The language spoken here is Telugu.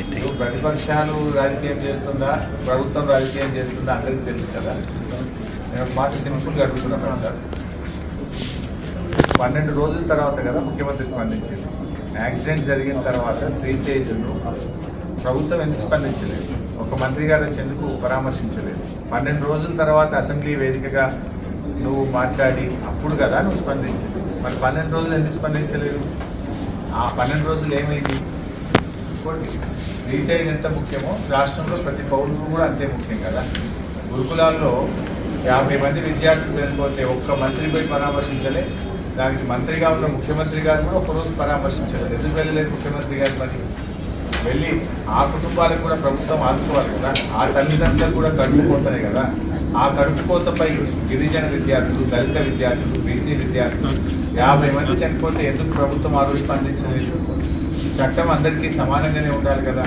రైట్ ప్రతిపక్షాలు రాజకీయం చేస్తుందా? ప్రభుత్వం రాజకీయం చేస్తుందా? అందరికీ తెలుసు కదా. నేను ఒక మాట సింపుల్గా అడుగుతున్నాను సార్. పన్నెండు రోజుల తర్వాత కదా ముఖ్యమంత్రి స్పందించింది. యాక్సిడెంట్ జరిగిన తర్వాత శ్రీతేజును ప్రభుత్వం ఎందుకు స్పందించలేదు? ఒక మంత్రి గారు వచ్చేందుకు పరామర్శించలేదు? పన్నెండు రోజుల తర్వాత అసెంబ్లీ వేదికగా నువ్వు మాట్లాడి అప్పుడు కదా నువ్వు స్పందించింది మరి పన్నెండు రోజులు ఎందుకు స్పందించలేదు? ఆ పన్నెండు రోజులు ఏమైంది? శ్రీతేజ్ ఎంత ముఖ్యమో రాష్ట్రంలో ప్రతి పౌరుడు కూడా అంతే ముఖ్యం కదా. గురుకులాల్లో యాభై మంది విద్యార్థులు చనిపోతే ఒక్క మంత్రిపై పరామర్శించలే. దానికి మంత్రిగా ఉన్న ముఖ్యమంత్రి గారు కూడా ఒకరోజు పరామర్శించలేదు. ఎందుకు వెళ్ళలేదు ముఖ్యమంత్రి గారు మరి? వెళ్ళి ఆ కుటుంబాలకు కూడా ప్రభుత్వం ఆదుకోవాలి కదా. ఆ తల్లిదండ్రులకు కూడా కడుపు కోతనే కదా. ఆ కడుపు కోతపై గిరిజన విద్యార్థులు దళిత విద్యార్థులు బీసీ విద్యార్థులు యాభై మంది చనిపోతే ఎందుకు ప్రభుత్వం ఆ రోజు స్పందించలేదు? చట్టం అందరికీ సమానంగానే ఉండాలి కదా?